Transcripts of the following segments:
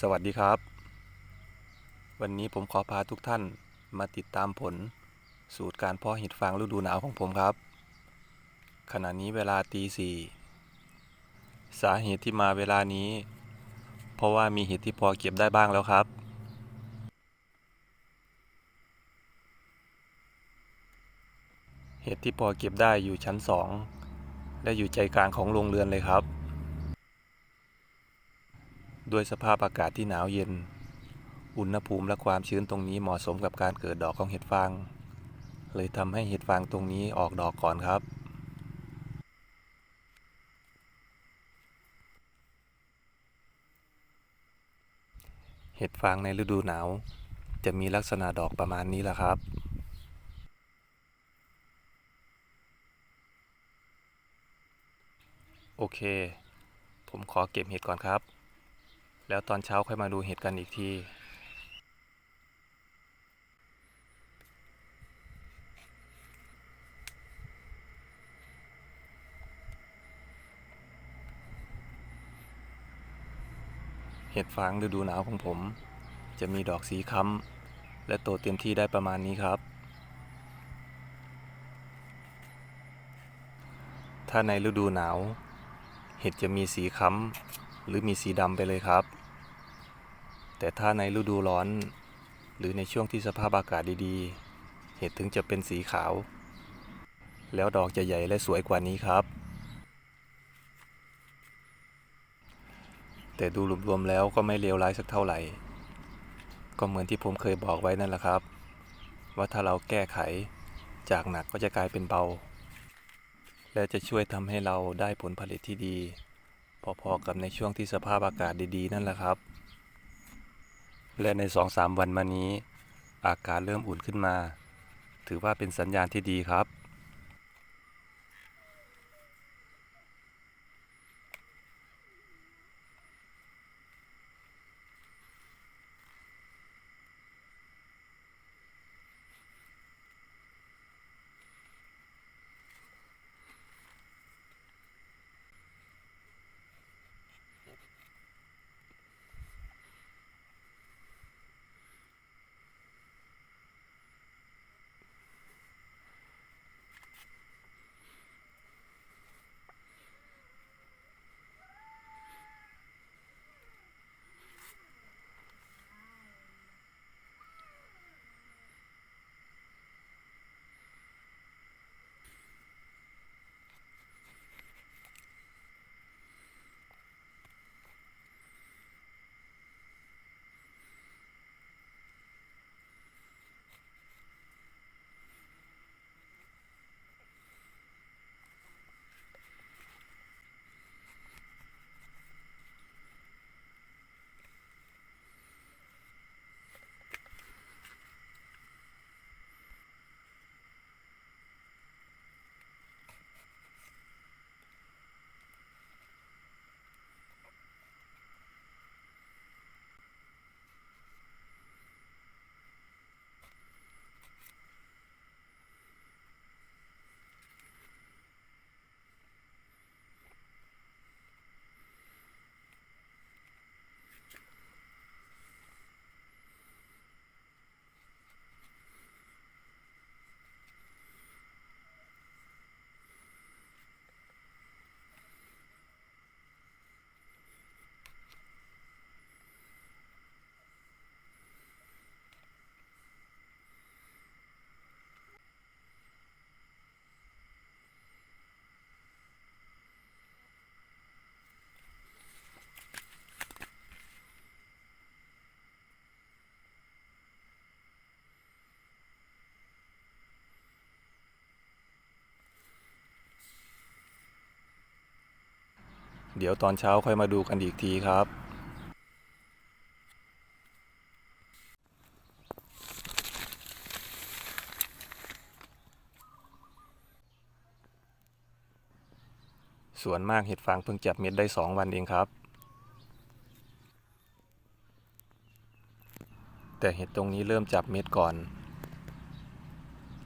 สวัสดีครับ วันนี้ผมขอพาทุกท่านมาติดตามผล สูตรการเพาะเห็ดฟางฤดูหนาวของผมครับ ขณะนี้เวลาตีสี่สาเหตุที่มาเวลานี้ เพราะว่ามีเห็ดที่พอเก็บได้บ้างแล้วครับเห็ดที่พอเก็บได้อยู่ชั้นสองและอยู่ใจกลางของโรงเรือนเลยครับ ด้วยสภาพอากาศที่หนาวเย็น อุณหภูมิและความชื้นตรงนี้เหมาะสมกับการเกิดดอกของเห็ดฟาง เลยทำให้เห็ดฟางตรงนี้ออกดอกก่อนครับ เห็ดฟางในฤดูหนาว จะมีลักษณะดอกประมาณนี้แหละครับโอเค ผมขอเก็บเห็ดก่อนครับ แล้วตอนเช้าค่อยมาดูเห็ดกันอีกทีเห็ดฟางฤดูหนาวของผม จะมีดอกสีค้ำและโตเต็มที่ได้ประมาณนี้ครับ ถ้าในฤดูหนาว เห็ดจะมีสีค้ำหรือมีสีดำไปเลยครับ แต่ถ้าในฤดูร้อน หรือในช่วงที่สภาพอากาศดีๆ เห็ดถึงจะเป็นสีขาว แล้วดอกจะใหญ่และสวยกว่านี้ครับ แต่ดูรวมๆแล้วก็ไม่เลวร้ายสักเท่าไหร่ ก็เหมือนที่ผมเคยบอกไว้นั่นแหละครับ ว่าถ้าเราแก้ไขจากหนักก็จะกลายเป็นเบา และจะช่วยทำให้เราได้ผลผลิตที่ดี พอๆกับในช่วงที่สภาพอากาศดีๆ นั่นแหละครับ และในสองสามวันมานี้ อากาศเริ่มอุ่นขึ้นมา ถือว่าเป็นสัญญาณที่ดีครับ เดี๋ยวตอนเช้าค่อยมาดูกันอีกทีครับส่วนมากเห็ดฟางเพิ่งจับเม็ดได้สองวันเองครับ แต่เห็ดตรงนี้เริ่มจับเม็ดก่อน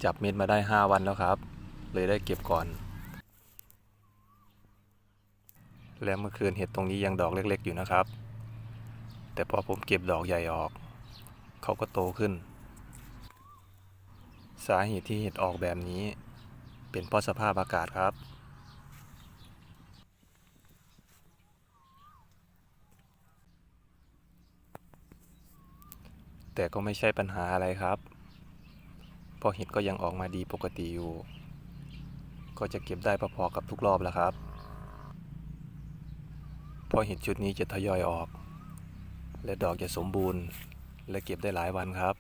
จับเม็ดมาได้ห้าวันแล้วครับ เลยได้เก็บก่อน และเมื่อคืนเห็ดตรงนี้ยังดอกเล็ก ๆ อยู่นะครับ แต่พอผมเก็บดอกใหญ่ออก เขาก็โตขึ้น สาเหตุที่เห็ดออกแบบนี้ เป็นเพราะสภาพอากาศครับ แต่ก็ไม่ใช่ปัญหาอะไรครับเพราะเห็ดก็ยังออกมาดีปกติอยู่ ก็จะเก็บได้พอๆกับทุกรอบแล้วครับ ราะเห็ดชุดนี้จะทยอยออก และดอกจะสมบูรณ์ และเก็บได้หลายวันครับ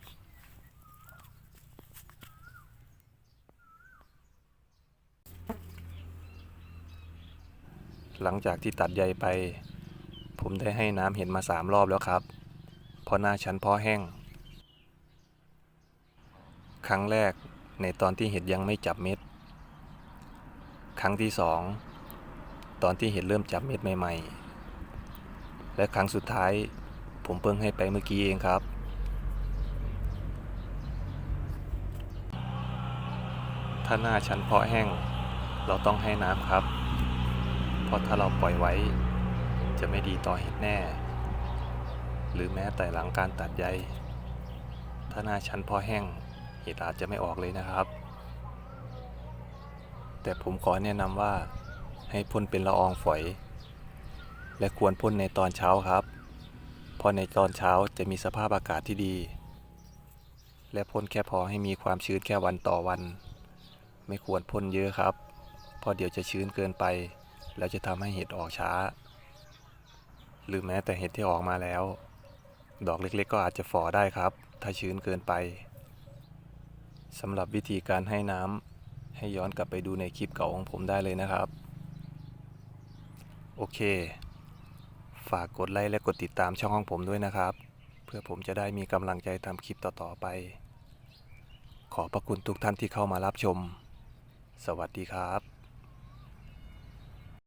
หลังจากที่ตัดใยไป ผมได้ให้น้ำเห็ดมาสามรอบแล้วครับ เพราะหน้าชั้นพาะแห้ง ครั้งแรกในตอนที่เห็ดยังไม่จับเม็ด ครั้งที่สอง ตอนที่เห็ดเริ่มจับเม็ดใหม่ ๆ และครั้งสุดท้าย ผมเพิ่งให้ไปเมื่อกี้เองครับ ถ้าหน้าชั้นเพาะแห้ง เราต้องให้น้ำครับ เพราะถ้าเราปล่อยไว้ จะไม่ดีต่อเห็ดแน่ หรือแม้แต่หลังการตัดใย ถ้าหน้าชั้นเพาะแห้ง เห็ดอาจจะไม่ออกเลยนะครับ แต่ผมขอแนะนำว่าให้พ่นเป็นละอองฝอย และควรพ่นในตอนเช้าครับ เพราะในตอนเช้าจะมีสภาพอากาศที่ดี และพ่นแค่พอให้มีความชื้นแค่วันต่อวัน ไม่ควรพ่นเยอะครับ เพราะเดี๋ยวจะชื้นเกินไป แล้วจะทำให้เห็ดออกช้า หรือแม้แต่เห็ดที่ออกมาแล้ว ดอกเล็กๆ ก็อาจจะฝ่อได้ครับ ถ้าชื้นเกินไปสำหรับวิธีการให้น้ำให้ย้อนกลับไปดูในคลิปเก่าของผมได้เลยนะครับ โอเค ฝากกดไลค์และกดติดตามช่องของผมด้วยนะครับ เพื่อผมจะได้มีกำลังใจทำคลิปต่อๆไป ขอพระคุณทุกท่านที่เข้ามารับชม สวัสดีครับ